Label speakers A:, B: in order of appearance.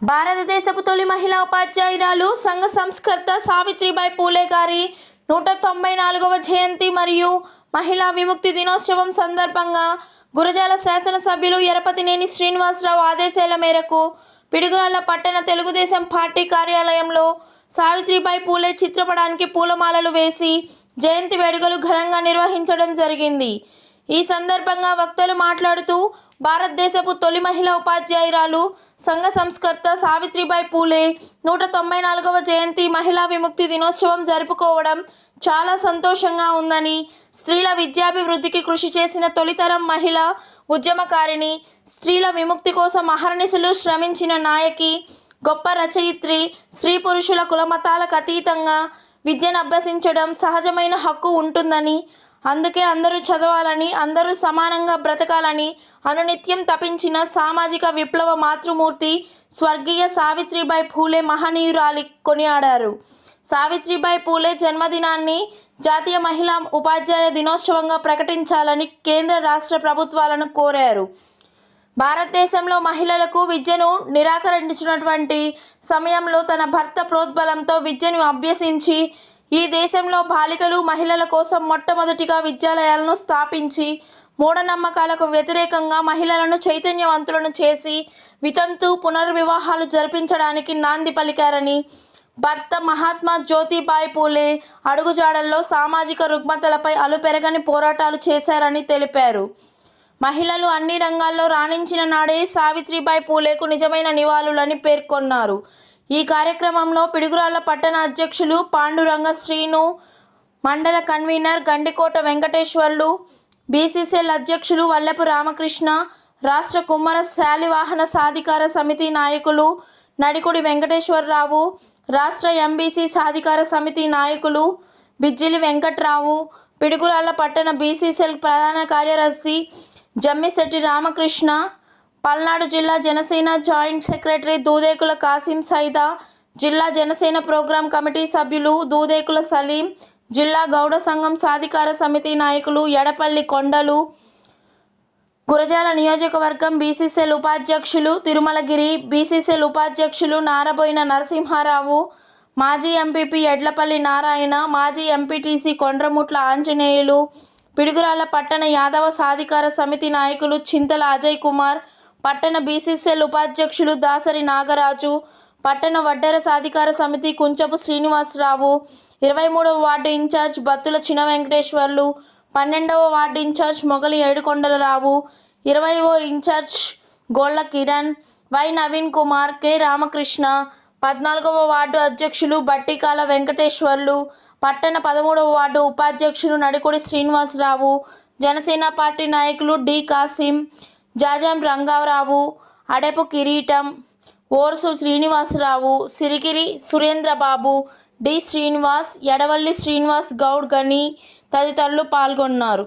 A: భారతదేశపు తొలి మహిళా ఉపాధ్యాయురాలు సంఘ సంస్కర్త సావిత్రిబాయి పూలే గారి నూట తొంభై నాలుగవ జయంతి మరియు మహిళా విముక్తి దినోత్సవం సందర్భంగా గురజాల శాసనసభ్యులు ఎరపతినేని శ్రీనివాసరావు ఆదేశాల మేరకు పిడుగురాళ్ళ పట్టణ తెలుగుదేశం పార్టీ కార్యాలయంలో సావిత్రిబాయి పూలే చిత్రపటానికి పూలమాలలు వేసి జయంతి వేడుకలు ఘనంగా నిర్వహించడం జరిగింది. ఈ సందర్భంగా వక్తలు మాట్లాడుతూ భారతదేశపు తొలి మహిళా ఉపాధ్యాయురాలు సంఘ సంస్కర్త సావిత్రిబాయి పూలే నూట తొంభై నాలుగవ జయంతి మహిళా విముక్తి దినోత్సవం జరుపుకోవడం చాలా సంతోషంగా ఉందని స్త్రీల విద్యాభివృద్ధికి కృషి చేసిన తొలితరం మహిళ ఉద్యమకారిణి స్త్రీల విముక్తి కోసం అహర్నిశలు శ్రమించిన నాయకి గొప్ప రచయిత్రి స్త్రీ పురుషుల కులమతాలకు అతీతంగా విద్యను అభ్యసించడం సహజమైన హక్కు ఉంటుందని అందుకే అందరూ చదవాలని అందరూ సమానంగా బ్రతకాలని అనునిత్యం తపించిన సామాజిక విప్లవ మాతృమూర్తి స్వర్గీయ సావిత్రిబాయి పూలే మహనీయురాలి కొనియాడారు. సావిత్రిబాయి పూలే జన్మదినాన్ని జాతీయ మహిళా ఉపాధ్యాయ దినోత్సవంగా ప్రకటించాలని కేంద్ర రాష్ట్ర ప్రభుత్వాలను కోరారు. భారతదేశంలో మహిళలకు విద్యను నిరాకరించినటువంటి సమయంలో తన భర్త ప్రోద్బలంతో విద్యను అభ్యసించి ఈ దేశంలో బాలికలు మహిళల కోసం మొట్టమొదటిగా విద్యాలయాలను స్థాపించి మూఢనమ్మకాలకు వ్యతిరేకంగా మహిళలను చైతన్యవంతులను చేసి వితంతు పునర్వివాహాలు జరిపించడానికి నాంది పలికారని భర్త మహాత్మా జ్యోతిబాయి పూలే అడుగుజాడల్లో సామాజిక రుగ్మతలపై అలుపెరగని పోరాటాలు చేశారని తెలిపారు. మహిళలు అన్ని రంగాల్లో రాణించిన నాడే సావిత్రిబాయి పూలేకు నిజమైన నివాళులని పేర్కొన్నారు. ఈ కార్యక్రమంలో పిడుగురాళ్ళ పట్టణ అధ్యక్షులు పాండురంగ శ్రీను మండల కన్వీనర్ గండికోట వెంకటేశ్వర్లు బీసీసీఎల్ అధ్యక్షులు వల్లపు రామకృష్ణ రాష్ట్ర కుమ్మర శాలివాహన సాధికార సమితి నాయకులు నడికుడి వెంకటేశ్వరరావు రాష్ట్ర ఎంబీసీ సాధికార సమితి నాయకులు బిజ్జిలి వెంకట్రావు పిడుగురాళ్ళ పట్టణ బీసీసీఎల్ ప్రధాన కార్యదర్శి జమ్మిశెట్టి రామకృష్ణ పల్నాడు జిల్లా జనసేన జాయింట్ సెక్రటరీ దూదేకుల కాసిం సైదా జిల్లా జనసేన ప్రోగ్రాం కమిటీ సభ్యులు దూదేకుల సలీం జిల్లా గౌడ సంఘం సాధికార సమితి నాయకులు ఎడపల్లి కొండలు గురజాల నియోజకవర్గం బీసీసీఎల్ ఉపాధ్యక్షులు తిరుమలగిరి బీసీసీఎల్ ఉపాధ్యక్షులు నారబోయిన నరసింహారావు మాజీ ఎంపీపీ ఎడ్లపల్లి నారాయణ మాజీ ఎంపీటీసీ కొండ్రముట్ల ఆంజనేయులు పిడుగురాళ్ళ పట్టణ యాదవ సాధికార సమితి నాయకులు చింతల అజయ్ కుమార్ పట్టణ బీసీసీఎల్ ఉపాధ్యక్షులు దాసరి నాగరాజు పట్టణ వడ్డెర సాధికార సమితి కుంచపు శ్రీనివాసరావు ఇరవై మూడవ వార్డు ఇన్ఛార్జ్ బత్తుల చిన వెంకటేశ్వర్లు పన్నెండవ వార్డు ఇన్ఛార్జ్ మొగలి ఏడుకొండలరావు ఇరవైవ in charge Golla Kiran Y Naveen Kumar K Ramakrishna పద్నాలుగవ వార్డు అధ్యక్షులు బట్టికాల వెంకటేశ్వర్లు పట్టణ పదమూడవ వార్డు ఉపాధ్యక్షులు నడికొడి శ్రీనివాసరావు జనసేన పార్టీ నాయకులు డి కాసిం జాజాం రంగారావు అడెపు కిరీటం ఓర్సు శ్రీనివాసరావు సిరిగిరి సురేంద్రబాబు డి శ్రీనివాస్ ఎడవల్లి శ్రీనివాస్ గౌడ్ గని తదితరులు పాల్గొన్నారు.